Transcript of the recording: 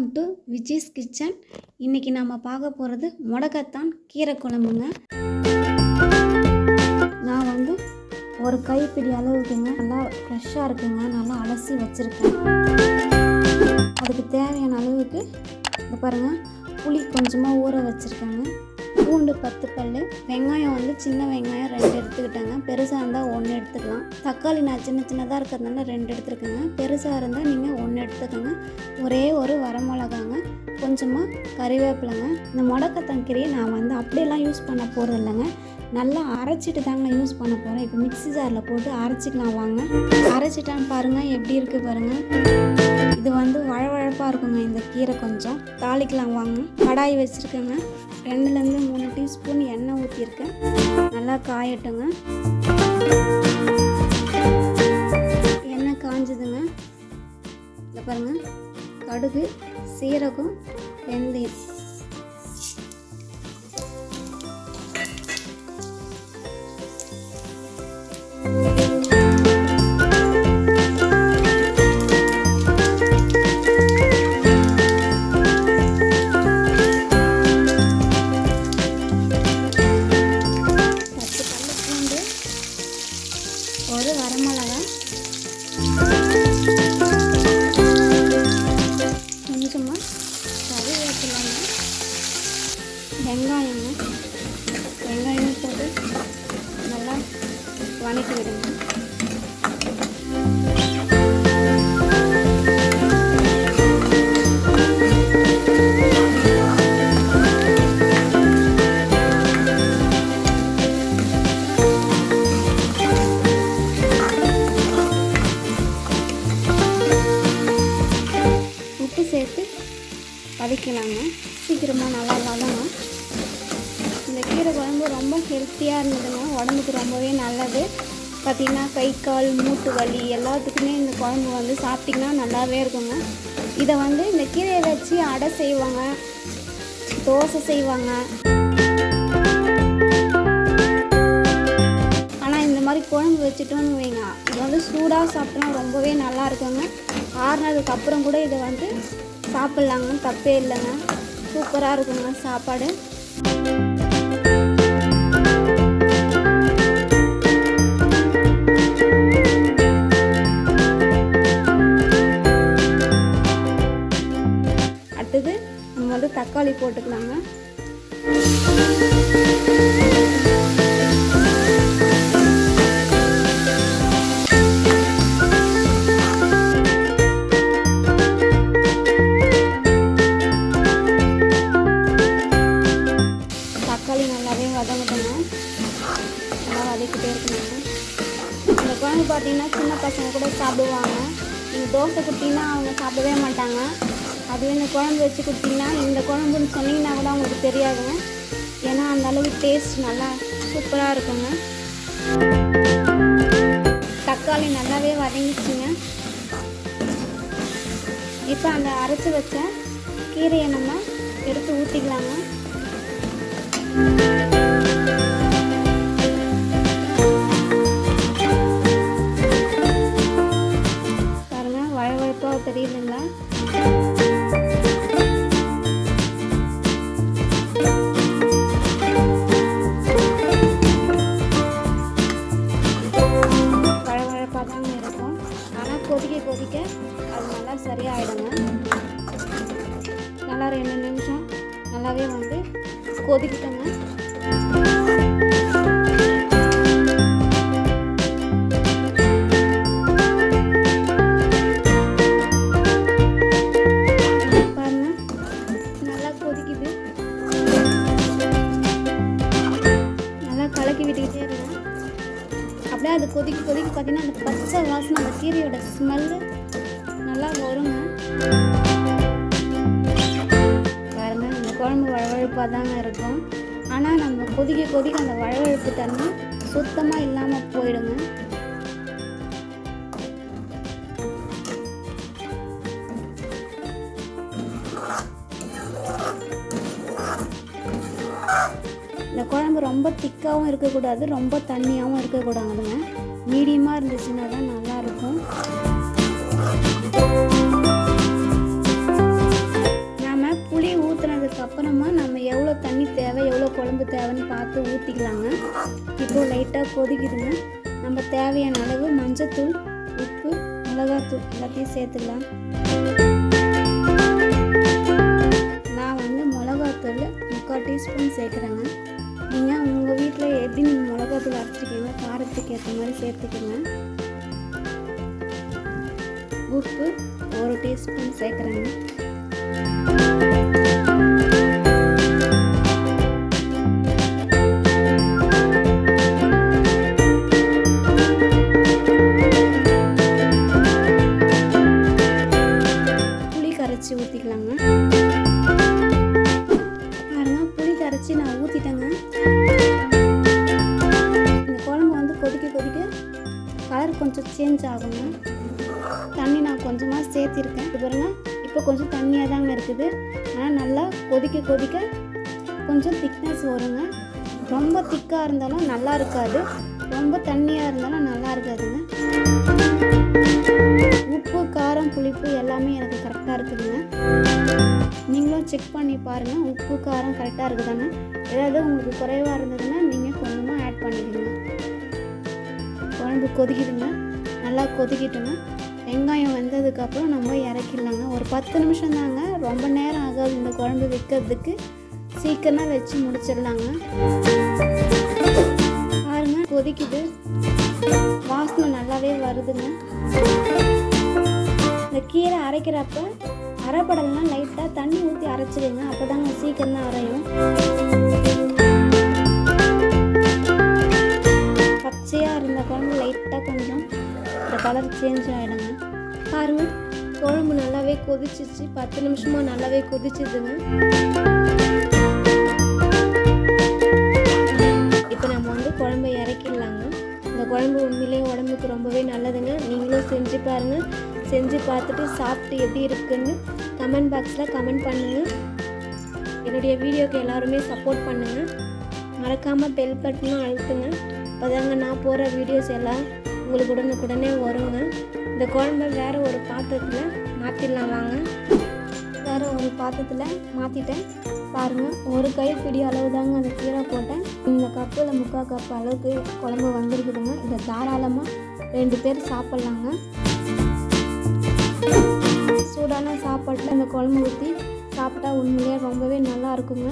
Welcome to Viji's kitchen இன்றைக்கி நம்ம பார்க்க போகிறது முடக்கத்தான் கீரை குழம்புங்க. நான் வந்து ஒரு கைப்பிடி அளவுக்குங்க நல்லா ஃப்ரெஷ்ஷாக இருக்குங்க நல்லா அலசி வச்சுருக்கேன். அதுக்கு தேவையான அளவுக்கு இது பாருங்கள் புளி கொஞ்சமாக ஊற வச்சுருக்கேங்க. பூண்டு பத்து பல் வெங்காயம் வந்து சின்ன வெங்காயம் ரெண்டு எடுத்துக்கிட்டேங்க. பெருசாக இருந்தால் ஒன்று எடுத்துக்கலாம். தக்காளி நான் சின்ன சின்னதாக இருக்கிறதுனால ரெண்டு எடுத்துருக்கேங்க. பெருசாக இருந்தால் நீங்கள் ஒன்று எடுத்துக்கோங்க. ஒரே ஒரு வரமிளகாங்க கொஞ்சமாக கறிவேப்பிலைங்க. இந்த முடக்கத்தான் நான் வந்து அப்படியெல்லாம் யூஸ் பண்ண போகிறது இல்லைங்க நல்லா அரைச்சிட்டு தாங்க யூஸ் பண்ண போகிறேன் இப்போ மிக்ஸி ஜாரில் போட்டு அரைச்சிக்கலாம் வாங்க. அரைச்சிட்டான்னு பாருங்கள் எப்படி இருக்குது பாருங்கள் இது வந்து வழவழப்பாக இருக்குங்க இந்த கீரை கொஞ்சம். தாளிக்கலாம் வாங்க. கடாய் வச்சுருக்கேங்க. ரெண்டுலேருந்து மூணு டீஸ்பூன் எண்ணெய் ஊற்றிருக்கேன் நல்லா காயட்டுங்க. எண்ணெய் காஞ்சதுங்க. இந்த பாருங்கள் கடுகு சீரகம் வெந்தயம். வதக்கலாங்க சீக்கிரமாக நல்லா வதங்கும் இந்த கீரை குழம்பு ரொம்ப ஹெல்த்தியாக இருந்ததுங்க. உடம்புக்கு ரொம்பவே நல்லது. பார்த்திங்கன்னா கை கால் மூட்டு வலி எல்லாத்துக்குமே இந்த குழம்பு வந்து சாப்பிட்டிங்கன்னா நல்லாவே இருக்குங்க. இதை வந்து இந்த கீரையை வச்சு அடை செய்வாங்க. தோசை செய்வாங்க. ஆனால் இந்த மாதிரி குழம்பு வச்சுட்டோன்னு வைங்க. இது வந்து சூடாக சாப்பிட்டோன்னா ரொம்பவே நல்லா இருக்குங்க. ஆறுனதுக்கு அப்புறம் கூட இதை வந்து சாப்பிட்லாங்க தப்பே இல்லைங்க. சூப்பராக இருக்குங்க சாப்பாடு. அடுத்தது நம்ம வந்து தக்காளி போட்டுக்கலாங்க. தோசை கொடுத்தீங்கன்னா அவங்க சாப்பிடவே மாட்டாங்க. அதுவே இந்த குழம்பு வச்சு கொடுத்தீங்கன்னா இந்த குழம்புன்னு சொன்னீங்கன்னா கூட அவங்களுக்கு தெரியாதுங்க ஏன்னா அந்த அளவுக்கு டேஸ்ட் நல்லா சூப்பராக இருக்குங்க. தக்காளி நல்லாவே வதங்கிச்சுங்க இப்போ அந்த அரைச்சி வச்ச கீரையை நம்ம எடுத்து ஊற்றிக்கலாங்க தெரியுதுங்களா வழவழப்பாக தாங்க இருக்கும். ஆனால் கொதிக்க கொதிக்க அது நல்லா சரியாயிடுங்க. நல்லா ரெண்டு நிமிஷம் நல்லாவே வந்து கொதிக்கிட்டோங்க. கொதிக்க கொதிக்க பார்த்தீங்கன்னா அந்த பச்சை வாசனை அந்த கீரையோட ஸ்மெல்லு நல்லா வருங்க. பாருங்க இந்த குழம்பு வழவழப்பாக தாங்க இருக்கும். ஆனால் நம்ம கொதிக்க கொதிக்க அந்த வழவழப்பு தன்மை சுத்தமாக இல்லாமல் போயிடுங்க. இந்த குழம்பு ரொம்ப திக்காகவும் இருக்கக்கூடாது ரொம்ப தண்ணியாகவும் இருக்கக்கூடாதுங்க. மீடியமாக இருந்துச்சுன்னா தான் நல்லாயிருக்கும். நாம் புளி ஊற்றுனதுக்கப்புறமா நம்ம எவ்வளோ தண்ணி தேவை எவ்வளோ குழம்பு தேவைன்னு பார்த்து ஊற்றிக்கலாங்க இப்போ லைட்டாக கொதிக்குதுங்க. நம்ம தேவையான அளவு மஞ்சத்தூள் உப்பு மிளகாத்தூள் எல்லாத்தையும் சேர்த்துக்கலாம். நான் வந்து மிளகாத்தூள் முக்கால் டீஸ்பூன் சேர்க்குறேங்க. நீங்கள் உங்கள் வீட்டில் எப்படி நீங்கள் மிளகாத்தூள் அரைச்சிருக்கீங்க? காரத்துக்கு ஏற்ற மாதிரி சேர்த்துக்கோங்க. உப்பு ஒரு டீஸ்பூன் சேர்க்குறேங்க. சேஞ்ச் ஆகுங்க தண்ணி நான் கொஞ்சமாக சேர்த்திருக்கேன். இது பாருங்கள் இப்போ கொஞ்சம் தண்ணியாக தாங்க இருக்குது. ஆனால் நல்லா கொதிக்க கொதிக்க கொஞ்சம் திக்னஸ் வருங்க. ரொம்ப திக்காக இருந்தாலும் நல்லா இருக்காது. ரொம்ப தண்ணியாக இருந்தாலும் நல்லா இருக்காதுங்க. உப்பு காரம் புளிப்பு எல்லாமே எனக்கு கரெக்டாக இருக்குதுங்க. நீங்களும் செக் பண்ணி பாருங்கள் உப்பு காரம் கரெக்டாக இருக்குதாங்க ஏதாவது உங்களுக்கு குறைவாக இருந்ததுன்னா நீங்கள் கொஞ்சமாக ஆட் பண்ணிக்கிடுங்க குழம்பு கொதிக்குதுங்க. நல்லா கொதிக்கிட்டுங்க வெங்காயம் வெந்ததுக்கப்புறம் நம்ம இறக்கிடலாங்க. ஒரு பத்து நிமிஷம் தாங்க. ரொம்ப நேரம் ஆகாது இந்த குழம்பு வைக்கிறதுக்கு. சீக்கிரமாக வச்சு முடிச்சிடலாங்க. பாருங்க கொதிக்குது. வாசனை நல்லாவே வருதுங்க. இந்த கீரை அரைக்கிறப்ப அரைப்படலாம் லைட்டாக தண்ணி ஊற்றி அரைச்சிடுங்க. அப்போ தாங்க சீக்கிரம் தான் அரையும். கலர் சேஞ்ச் ஆகிடுங்க பாருங்க குழம்பு நல்லாவே கொதிச்சிச்சு பத்து நிமிஷமாக நல்லாவே கொதிச்சிதுங்க இப்போ நம்ம வந்து குழம்பை இறக்கிடலாங்க. இந்த குழம்பு உண்மையிலேயே உடம்புக்கு ரொம்பவே நல்லதுங்க. நீங்களும் செஞ்சு பாருங்கள் செஞ்சு பார்த்துட்டு சாப்பிட்டு எப்படி இருக்குன்னு கமெண்ட் பாக்ஸில் கமெண்ட் பண்ணுங்கள் என்னுடைய வீடியோக்கு எல்லாருமே சப்போர்ட் பண்ணுங்கள் மறக்காமல் பெல் பட்டனும் அழுத்துங்க. அப்போதாங்க நான் போகிற வீடியோஸ் எல்லாம் உங்களுக்கு உடனுக்குடனே வருங்க. இந்த குழம்ப வேறு ஒரு பாத்திரத்தில் மாற்றிடலாம் வாங்க. வேறு ஒரு பாத்திரத்தில் மாற்றிட்டேன் பாருங்கள் ஒரு கைப்பிடி அளவு தாங்க அந்த கீரை போட்டேன். இந்த கப்பில் முக்கால் கப் அளவுக்கு குழம்பு வந்துருக்குதுங்க. இதை தாராளமாக ரெண்டு பேர் சாப்பிட்லாங்க. சூடான சாப்பாட்டில் அந்த குழம்பு ஊற்றி சாப்பிட்டா உண்மையிலே ரொம்பவே நல்லா இருக்குங்க.